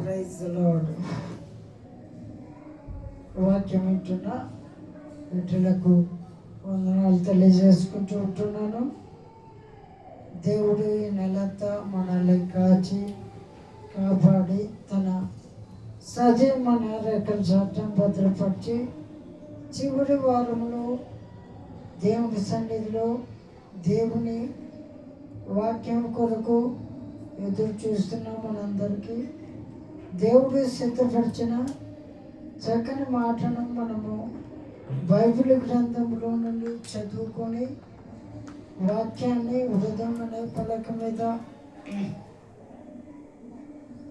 Praise lord వాక్యం వింటున్న వీటిలకు వందనాలు తెలియజేసుకుంటూ ఉంటున్నాను. దేవుడు ఈ నెలంతా మనల్ని కాచి కాపాడి తన సజీవ మన రెక్కల చట్టం భద్రపరిచి చివరి వారంలో దేవుని సన్నిధిలో దేవుని వాక్యం కొరకు ఎదురు చూస్తున్నాం మనందరికీ దేవుడు సిద్ధపరిచిన చక్కని మాటను మనము బైబిల్ గ్రంథంలో నుండి చదువుకొని వాక్యాన్ని హృదయం అనే పలక మీద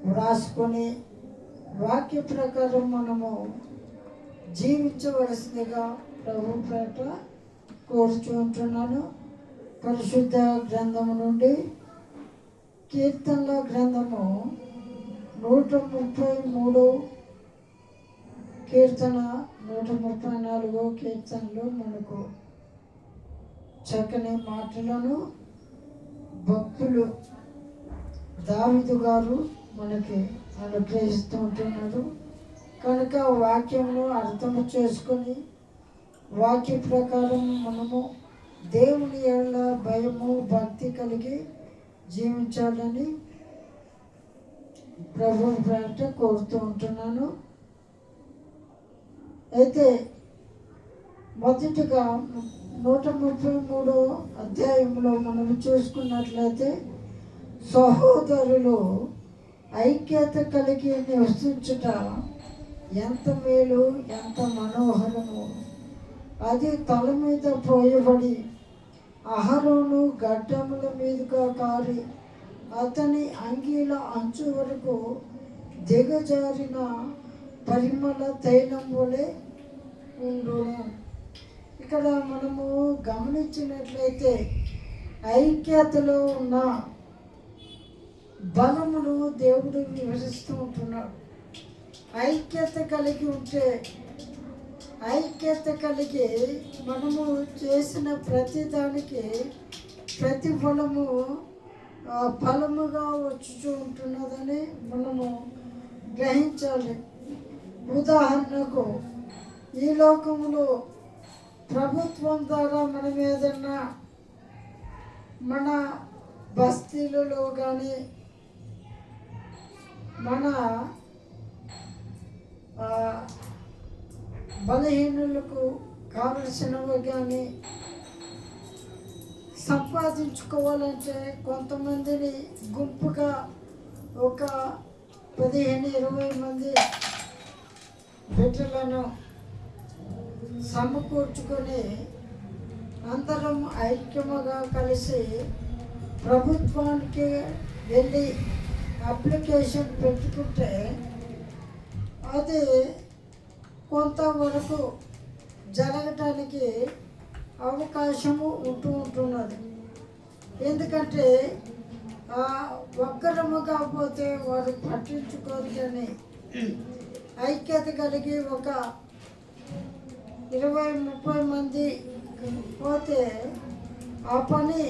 వ్రాసుకొని వాక్య ప్రకారం మనము జీవించవలసిందిగా ప్రభు పేట కోరుచుంటున్నాను పరిశుద్ధ గ్రంథము నుండి కీర్తనల గ్రంథము నూట ముప్పై మూడు కీర్తన నూట ముప్పై నాలుగో కీర్తనలు మనకు చక్కని మాటలను భక్తులు దావిదు గారు మనకి అనుగ్రహిస్తూ ఉంటున్నారు కనుక వాక్యమును అర్థం చేసుకొని వాక్య ప్రకారం మనము దేవుని ఏళ్ళ భయము భక్తి కలిగి జీవించాలని ప్రభు పేట కోరుతూ ఉంటున్నాను. అయితే మొదటిగా నూట ముప్పై మూడో అధ్యాయంలో మనం చూసుకున్నట్లయితే సహోదరులు ఐక్యత కలిగి నివసించుట ఎంత మేలు ఎంత మనోహరము. అది తల మీద పోయబడి అహరోను గడ్డముల మీదుగా కారి అతని అంగీల అంచు వరకు దిగజారిన పరిమళ తైలం వలె ఉండును. ఇక్కడ మనము గమనించినట్లయితే ఐక్యతలో ఉన్న బలమును దేవుడు వివరిస్తూ ఉంటున్నాడు. ఐక్యత కలిగి ఉంటే ఐక్యత కలిగి మనము చేసిన ప్రతి దానికి ప్రతిఫలము ఫలముగా వచ్చుచూ ఉంటున్నదని మనము గ్రహించాలి. ఉదాహరణకు ఈ లోకంలో ప్రభుత్వం ద్వారా మనం ఏదన్నా మన బస్తీలలో కానీ మన బలహీనులకు కావలసినవి కానీ సంపాదించుకోవాలంటే కొంతమందిని గుంపుగా ఒక పదిహేను ఇరవై మంది బిడ్డలను సమకూర్చుకొని అందరం ఐక్యముగా కలిసి ప్రభుత్వానికి వెళ్ళి అప్లికేషన్ పెట్టుకుంటే అది కొంతవరకు జరగటానికి అవకాశము ఉంటూ ఉంటున్నది. ఎందుకంటే ఆ ఒక్కరము కాకపోతే వారు పట్టించుకోవద్దని ఐక్యత కలిగి ఒక ఇరవై ముప్పై మంది పోతే ఆ పని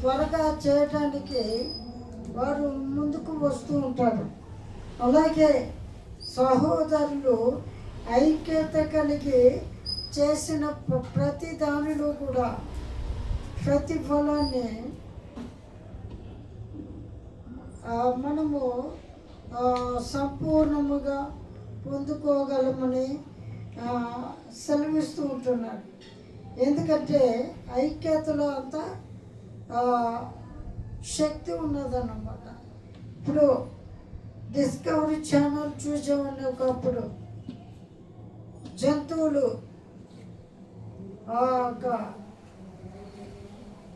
త్వరగా చేయటానికి వారు ముందుకు వస్తూ ఉంటారు. అలాగే సహోదరులు ఐక్యత కలిగి చేసిన ప్రతి దానిలో కూడా ప్రతిఫలాన్ని మనము సంపూర్ణముగా పొందుకోగలమని సెలవిస్తూ ఉంటున్నాడు. ఎందుకంటే ఐక్యతలో అంతా శక్తి ఉన్నదన్నమాట. ఇప్పుడు డిస్కవరీ ఛానల్ చూసామని ఒకప్పుడు జంతువులు ఒక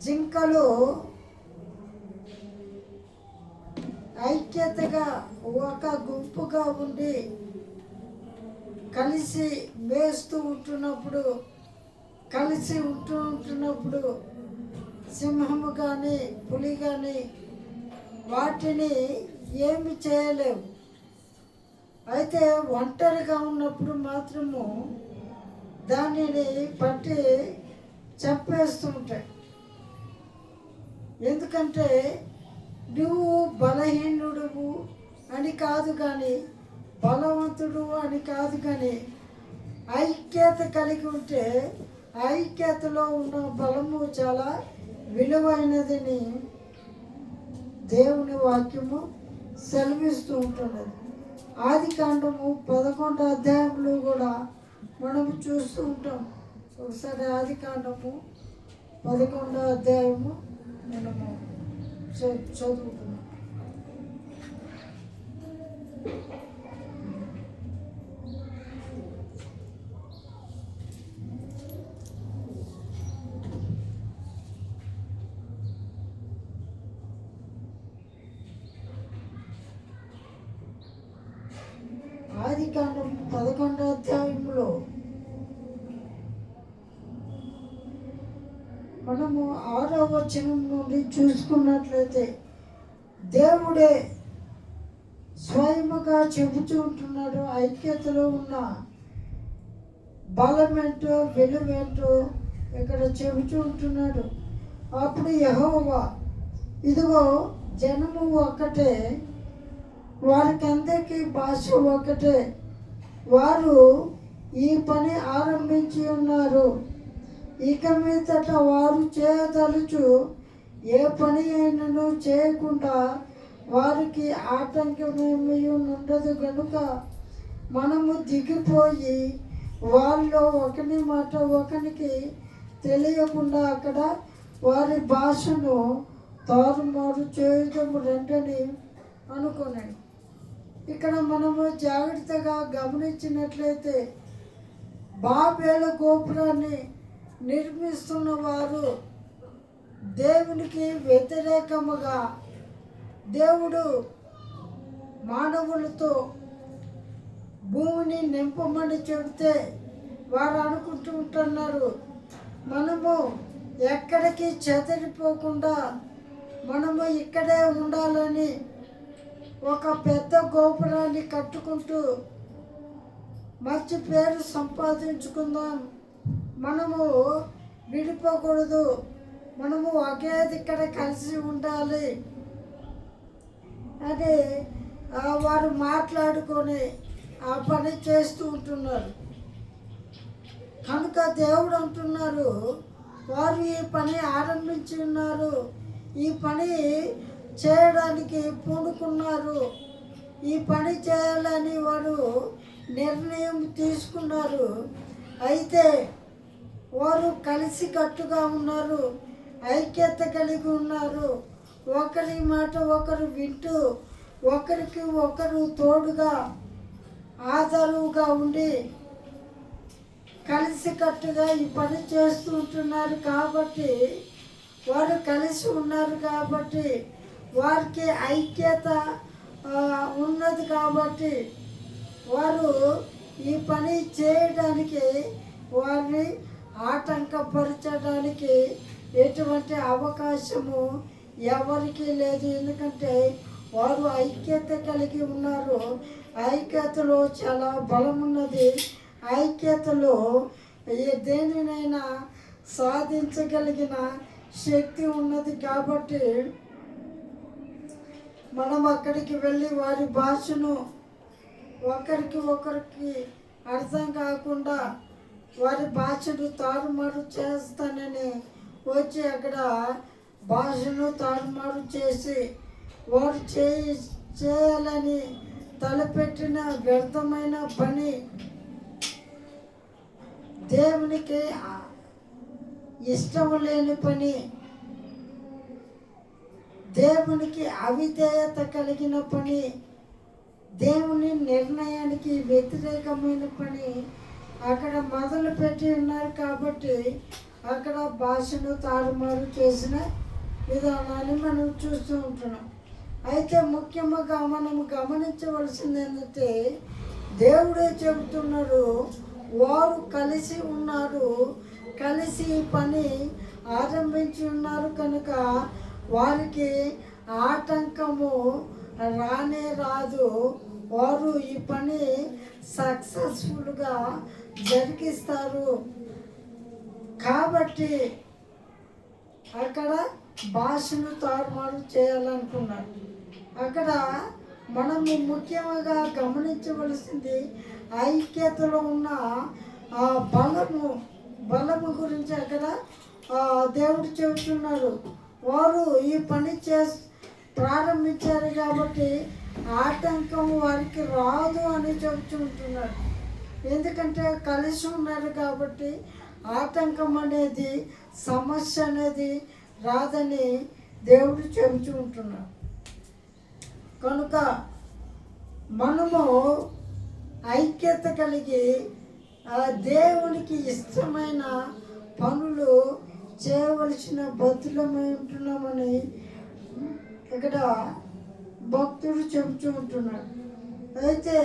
జింకలు ఐక్యతగా ఒక గుంపుగా ఉండి కలిసి మేస్తూ ఉంటున్నప్పుడు కలిసి ఉంటూ ఉంటున్నప్పుడు సింహము కానీ పులి కానీ వాటిని ఏమి చేయలేవు. అయితే ఒంటరిగా ఉన్నప్పుడు మాత్రము దానిని పట్టి చంపేస్తూ ఉంటాయి ఎందుకంటే నువ్వు బలహీనుడువు అని అని కాదు కానీ బలవంతుడు అని కాదు కానీ ఐక్యత కలిగి ఉంటే ఐక్యతలో ఉన్న బలము చాలా విలువైనదని దేవుని వాక్యము సెలవిస్తూ ఉంటున్నది. ఆది కాండము పదకొండు అధ్యాయంలో కూడా మనము చూస్తూ ఉంటాం. ఒకసారి ఆది కాండము పదకొండో అధ్యాయము మనము చ- చదువుకున్నాం ఆది కాండం పదకొండో అధ్యాయంలో మనము ఆరో వచనం నుండి చూసుకున్నట్లయితే దేవుడే స్వయముగా చెబుతూ ఉంటున్నాడు ఐక్యతలో ఉన్న బలమేంటో వెలువేంటో ఇక్కడ చెబుతూ ఉంటున్నాడు. అప్పుడు యహోవా ఇదిగో జనము ఒక్కటే వారికందరికీ భాష ఒకటే వారు ఈ పని ఆరంభించి ఉన్నారు. ఇక మీదట వారు చేయదలుచు ఏ పని అయినను చేయకుండా వారికి ఆటంకమేమీ ఉండదు కనుక మనము దిగిపోయి వాళ్ళలో ఒకని మాట ఒకనికి తెలియకుండా అక్కడ వారి భాషను తారుమారు చేయడం రెండని అనుకున్నాడు ఇక్కడ మనము జాగ్రత్తగా గమనించినట్లయితే బాబేల గోపురాన్ని నిర్మిస్తున్న వారు దేవునికి వ్యతిరేకముగా దేవుడు మానవులతో భూమిని నింపమని చెబితే వారు అనుకుంటూ ఉంటున్నారు. మనము ఎక్కడికి చెదిరిపోకుండా మనము ఇక్కడే ఉండాలని ఒక పెద్ద గోపురాన్ని కట్టుకుంటూ మంచి పేరు సంపాదించుకుందాం. మనము విడిపోకూడదు. మనము ఒకే ఇక్కడ కలిసి ఉండాలి. అని వారు మాట్లాడుకొని ఆ పని చేస్తూ ఉంటున్నారు. కనుక దేవుడు అంటున్నారు వారు ఈ పని ఆరంభించి ఉన్నారు. ఈ పని చేయడానికి పూనుకున్నారు. ఈ పని చేయాలని వారు నిర్ణయం తీసుకున్నారు. అయితే వారు కలిసికట్టుగా ఉన్నారు ఐక్యత కలిగి ఉన్నారు. ఒకరి మాట ఒకరు వింటూ ఒకరికి ఒకరు తోడుగా ఆధారుగా ఉండి కలిసికట్టుగా ఈ పని చేస్తూ ఉంటున్నారు కాబట్టి వారు కలిసి ఉన్నారు కాబట్టి వారికి ఐక్యత ఉన్నది కాబట్టి వారు ఈ పని చేయడానికి వారిని ఆటంకపరచడానికి ఎటువంటి అవకాశము ఎవరికి లేదు. ఎందుకంటే వారు ఐక్యత కలిగి ఉన్నారు. ఐక్యతలో చాలా బలం ఉన్నది ఐక్యతలో ఏ దేనినైనా సాధించగలిగిన శక్తి ఉన్నది కాబట్టి మనం అక్కడికి వెళ్ళి వారి భాషను ఒకరికి ఒకరికి అర్థం కాకుండా వారి భాషను తారుమారు చేస్తానని వచ్చి అక్కడ భాషను తారుమారు చేసి వారు చేయి చేయాలని తలపెట్టిన వ్యర్థమైన పని దేవునికి ఇష్టం లేని పని దేవునికి అవిధేయత కలిగిన పని దేవుని నిర్ణయానికి వ్యతిరేకమైన పని అక్కడ మొదలు పెట్టి ఉన్నారు కాబట్టి అక్కడ భాషను తారుమారు చేసిన విధానాన్ని మనం చూస్తూ ఉంటున్నాం. అయితే ముఖ్యంగా మనం గమనించవలసింది ఏంటంటే దేవుడే చెబుతున్నాడు వారు కలిసి ఉన్నారు కలిసి ఈ పని ఆరంభించి ఉన్నారు కనుక వారికి ఆటంకము రానే రాదు. వారు ఈ పని సక్సెస్ఫుల్గా జరిగిస్తారు కాబట్టి అక్కడ భాషను తారుమారు చేయాలనుకున్నారు అక్కడ మనము ముఖ్యంగా గమనించవలసింది ఐక్యతలో ఉన్న ఆ బలము బలము గురించి అక్కడ దేవుడు చెబుతున్నాడు. వారు ఈ పని చే ప్రారంభించారు కాబట్టి ఆటంకం వారికి రాదు అని చెబుతుంటున్నాడు ఎందుకంటే కలిసి ఉన్నారు కాబట్టి ఆటంకం అనేది సమస్య అనేది రాదని దేవుడు చెబుతూ ఉంటున్నాడు. కనుక మనము ఐక్యత కలిగి ఆ దేవునికి ఇష్టమైన పనులు చేయవలసిన బతులమై ఉంటున్నామని ఇక్కడ భక్తుడు చెబుతూ ఉంటున్నాడు. అయితే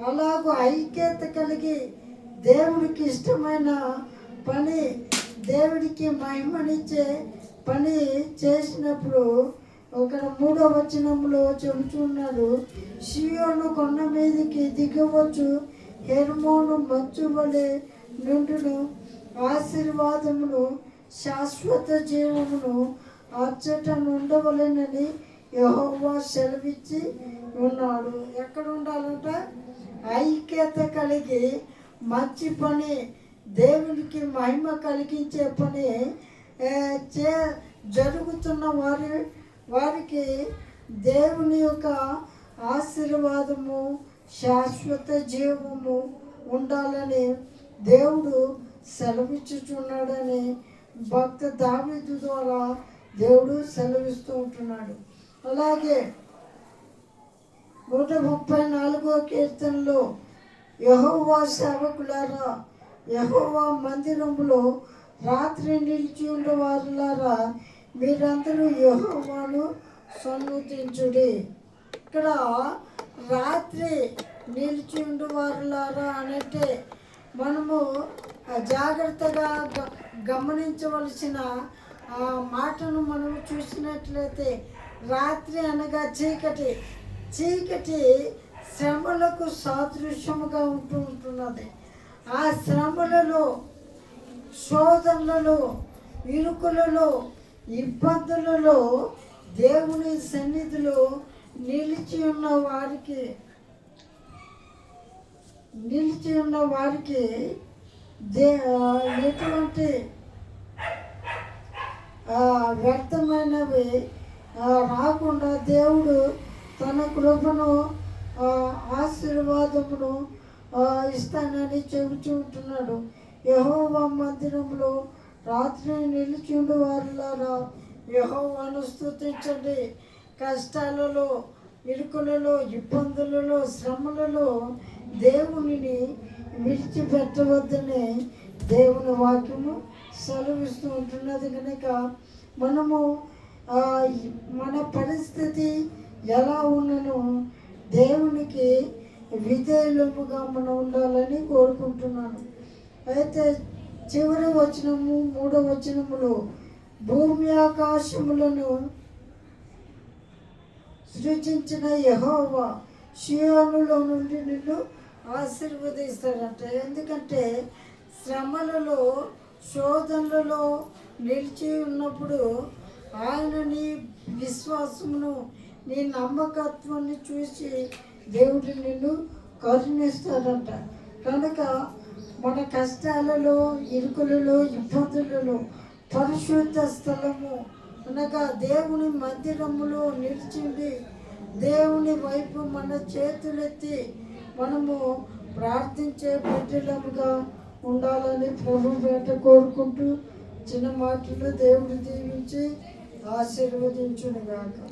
అలాగూ ఐక్యత కలిగి దేవుడికి ఇష్టమైన పని దేవుడికి మహిమనిచ్చే పని చేసినప్పుడు ఒక మూడో వచనంలో చెబుతున్నాడు షియోను కొండ మీదకి దిగవచ్చు హెర్మోను మచ్చువలే నుండును ఆశీర్వాదమును శాశ్వత జీవమును అచ్చట ఉండవలెనని యహోవా సెలవిచ్చి ఉన్నాడు. ఎక్కడ ఉండాలంట ఐక్యత కలిగి మంచి పని దేవునికి మహిమ కలిగించే పని చే జరుగుతున్న వారి వారికి దేవుని యొక్క ఆశీర్వాదము శాశ్వత జీవము ఉండాలని దేవుడు సెలవిచ్చుచున్నాడని భక్త దావీదు ద్వారా దేవుడు సెలవిస్తూ ఉంటున్నాడు. అలాగే నూట ముప్పై నాలుగో కీర్తనలో యహోవా సేవకులారా యహోవా మందిరంలో రాత్రి నిలిచి ఉండవారులారా మీరందరూ యహోవాను సన్నుతించుడి ఇక్కడ రాత్రి నిలిచి ఉండవారులారా అనంటే మనము జాగ్రత్తగా గ- గమనించవలసిన ఆ మాటను మనము చూసినట్లయితే రాత్రి అనగా చీకటి. చీకటి శ్రమలకు సాదృశ్యముగా ఉంటూ ఉంటున్నది. ఆ శ్రమలలో శోధనలలో ఇరుకులలో ఇబ్బందులలో దేవుని సన్నిధిలో నిలిచి ఉన్న వారికి నిలిచి ఉన్న వారికి దే ఎటువంటి వ్యర్థమైనవి రాకుండా దేవుడు తన కృపను ఆశీర్వాదమును ఇస్తానని చెబుతూ ఉంటున్నాడు. యహోవా మందిరంలో రాత్రి నిలిచిండు వారులారా యహోవాను స్థుతించండి కష్టాలలో ఇరుకులలో ఇబ్బందులలో శ్రమలలో దేవునిని విడిచిపెట్టవద్దని దేవుని వాక్యము సెలవిస్తూ ఉంటున్నది కనుక మనము మన పరిస్థితి ఎలా ఉన్నను దేవునికి విధేయులముగా మనం ఉండాలని కోరుకుంటున్నాను. అయితే చివరి వచనము మూడో వచనములో భూమి ఆకాశములను సృజించిన యహోవా షియోనులో నుండి నిన్ను ఆశీర్వదిస్తాడంట. ఎందుకంటే శ్రమలలో శోధనలలో నిలిచి ఉన్నప్పుడు ఆయన నీ విశ్వాసమును నీ నమ్మకత్వాన్ని చూసి దేవుడు నిన్ను కరుణిస్తాడంట. కనుక మన కష్టాలలో ఇరుకులలో ఇబ్బందులలో పరిశుద్ధ స్థలము అనగా దేవుని మందిరములో నిలిచింది. దేవుని వైపు మన చేతులెత్తి మనము ప్రార్థించే బిడ్డలముగా ఉండాలని ప్రభు పేట కోరుకుంటూ చిన్న మాటలు దేవుడు దీవించి ఆశీర్వదించునుగాక.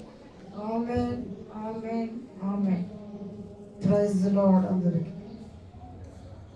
Amen amen amen. ప్రైజ్లో అందరికీ.